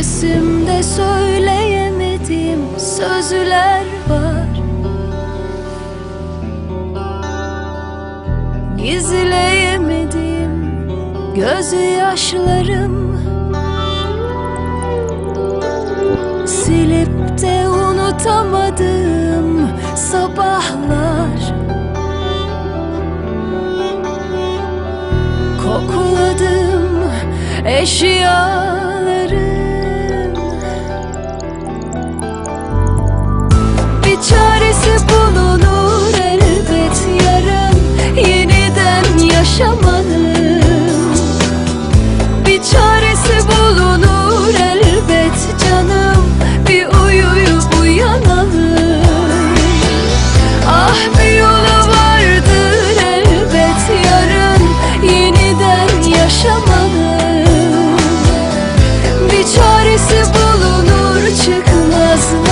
Sesimde söyleyemediğim sözler var. Gizleyemediğim gözyaşlarım Silip de unutamadığım sabahlar. Kokladığım eşyaların Cause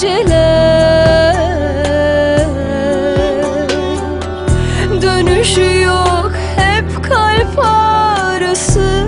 geceler. Dönüşü yok hep kalp ağrısı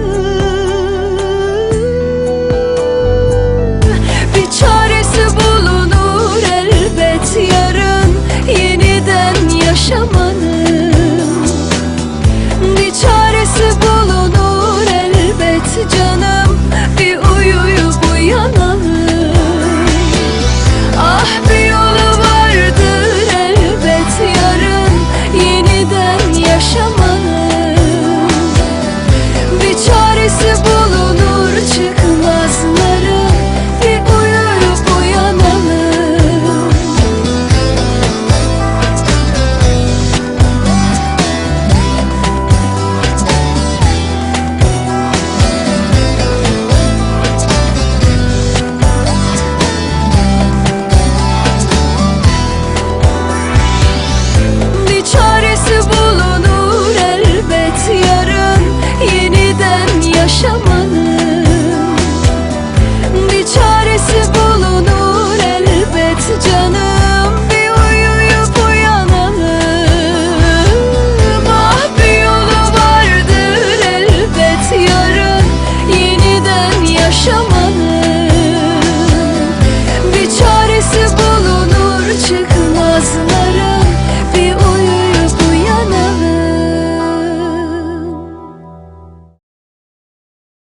tiempo